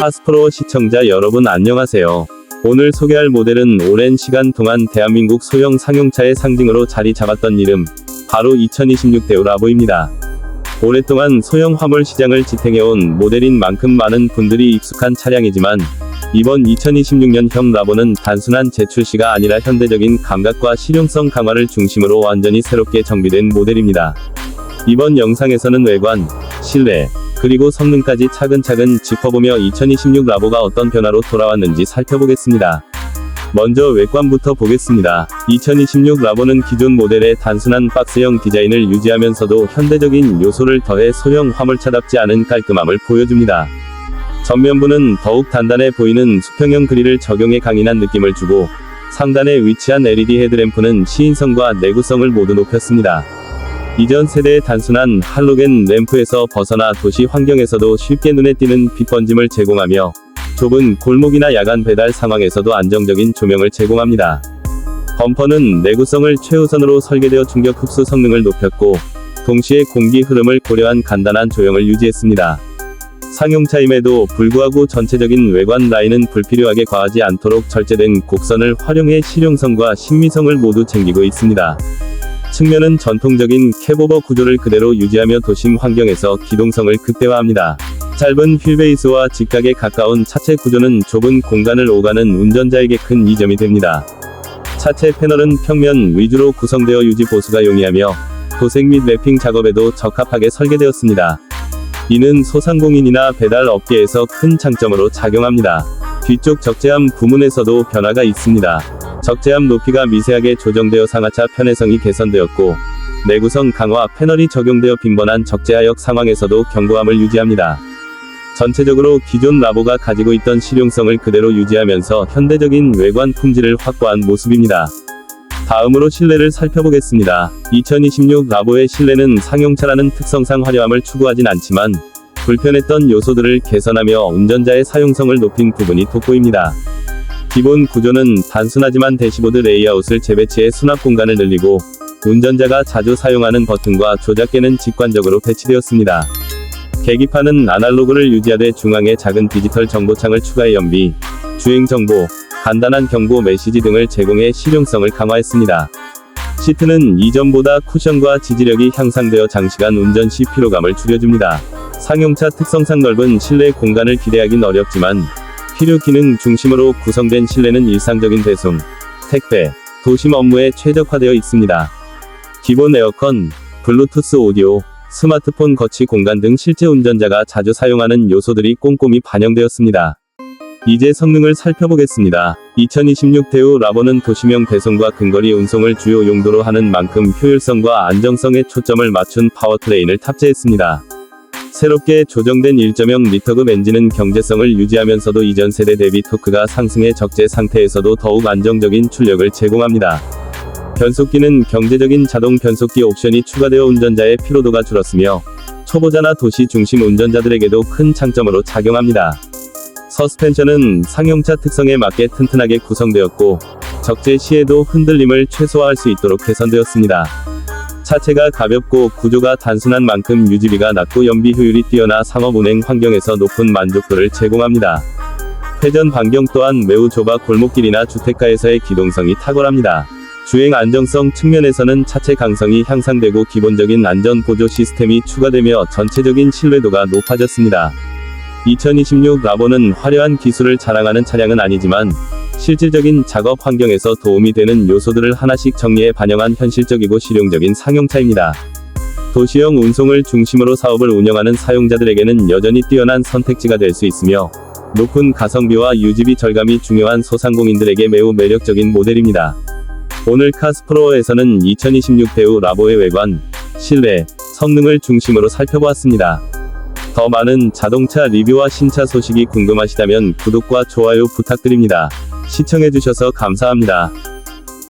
하스프로 시청자 여러분 안녕하세요. 오늘 소개할 모델은 오랜 시간 동안 대한민국 소형 상용차의 상징으로 자리 잡았던 이름, 바로 2026 대우 라보입니다. 오랫동안 소형 화물 시장을 지탱해온 모델인 만큼 많은 분들이 익숙한 차량이지만, 이번 2026년형 라보는 단순한 재출시가 아니라 현대적인 감각과 실용성 강화를 중심으로 완전히 새롭게 정비된 모델입니다. 이번 영상에서는 외관, 실내, 그리고 성능까지 차근차근 짚어보며 2026 라보가 어떤 변화로 돌아왔는지 살펴보겠습니다. 먼저 외관부터 보겠습니다. 2026 라보는 기존 모델의 단순한 박스형 디자인을 유지하면서도 현대적인 요소를 더해 소형 화물차답지 않은 깔끔함을 보여줍니다. 전면부는 더욱 단단해 보이는 수평형 그릴을 적용해 강인한 느낌을 주고 상단에 위치한 LED 헤드램프는 시인성과 내구성을 모두 높였습니다. 이전 세대의 단순한 할로겐 램프에서 벗어나 도시 환경에서도 쉽게 눈에 띄는 빛 번짐을 제공하며 좁은 골목이나 야간 배달 상황에서도 안정적인 조명을 제공합니다. 범퍼는 내구성을 최우선으로 설계되어 충격 흡수 성능을 높였고 동시에 공기 흐름을 고려한 간단한 조형을 유지했습니다. 상용차임에도 불구하고 전체적인 외관 라인은 불필요하게 과하지 않도록 절제된 곡선을 활용해 실용성과 신미성을 모두 챙기고 있습니다. 측면은 전통적인 캡오버 구조를 그대로 유지하며 도심 환경에서 기동성을 극대화합니다. 짧은 휠베이스와 직각에 가까운 차체 구조는 좁은 공간을 오가는 운전자에게 큰 이점이 됩니다. 차체 패널은 평면 위주로 구성되어 유지 보수가 용이하며 도색 및 랩핑 작업에도 적합하게 설계되었습니다. 이는 소상공인이나 배달 업계에서 큰 장점으로 작용합니다. 뒤쪽 적재함 부문에서도 변화가 있습니다. 적재함 높이가 미세하게 조정되어 상하차 편의성이 개선되었고, 내구성 강화 패널이 적용되어 빈번한 적재하역 상황에서도 견고함을 유지합니다. 전체적으로 기존 라보가 가지고 있던 실용성을 그대로 유지하면서 현대적인 외관 품질을 확보한 모습입니다. 다음으로 실내를 살펴보겠습니다. 2026 라보의 실내는 상용차라는 특성상 화려함을 추구하진 않지만, 불편했던 요소들을 개선하며 운전자의 사용성을 높인 부분이 돋보입니다. 기본 구조는 단순하지만 대시보드 레이아웃을 재배치해 수납 공간을 늘리고 운전자가 자주 사용하는 버튼과 조작계는 직관적으로 배치되었습니다. 계기판은 아날로그를 유지하되 중앙에 작은 디지털 정보창을 추가해 연비, 주행 정보, 간단한 경고 메시지 등을 제공해 실용성을 강화했습니다. 시트는 이전보다 쿠션과 지지력이 향상되어 장시간 운전 시 피로감을 줄여줍니다. 상용차 특성상 넓은 실내 공간을 기대하긴 어렵지만 필요 기능 중심으로 구성된 실내는 일상적인 배송, 택배, 도심 업무에 최적화되어 있습니다. 기본 에어컨, 블루투스 오디오, 스마트폰 거치 공간 등 실제 운전자가 자주 사용하는 요소들이 꼼꼼히 반영되었습니다. 이제 성능을 살펴보겠습니다. 2026 대우 라보는 도시명 배송과 근거리 운송을 주요 용도로 하는 만큼 효율성과 안정성에 초점을 맞춘 파워트레인을 탑재했습니다. 새롭게 조정된 1.0 리터급 엔진은 경제성을 유지하면서도 이전 세대 대비 토크가 상승해 적재 상태에서도 더욱 안정적인 출력을 제공합니다. 변속기는 경제적인 자동 변속기 옵션이 추가되어 운전자의 피로도가 줄었으며 초보자나 도시 중심 운전자들에게도 큰 장점으로 작용합니다. 서스펜션은 상용차 특성에 맞게 튼튼하게 구성되었고 적재 시에도 흔들림을 최소화할 수 있도록 개선되었습니다. 차체가 가볍고 구조가 단순한 만큼 유지비가 낮고 연비 효율이 뛰어나 상업 운행 환경에서 높은 만족도를 제공합니다. 회전 반경 또한 매우 좁아 골목길이나 주택가에서의 기동성이 탁월합니다. 주행 안정성 측면에서는 차체 강성이 향상되고 기본적인 안전 보조 시스템이 추가되며 전체적인 신뢰도가 높아졌습니다. 2026 라보는 화려한 기술을 자랑하는 차량은 아니지만 실질적인 작업 환경에서 도움이 되는 요소들을 하나씩 정리해 반영한 현실적이고 실용적인 상용차입니다. 도시형 운송을 중심으로 사업을 운영하는 사용자들에게는 여전히 뛰어난 선택지가 될 수 있으며 높은 가성비와 유지비 절감이 중요한 소상공인들에게 매우 매력적인 모델입니다. 오늘 카스프로에서는 2026 대우 라보의 외관, 실내, 성능을 중심으로 살펴보았습니다. 더 많은 자동차 리뷰와 신차 소식이 궁금하시다면 구독과 좋아요 부탁드립니다. 시청해주셔서 감사합니다.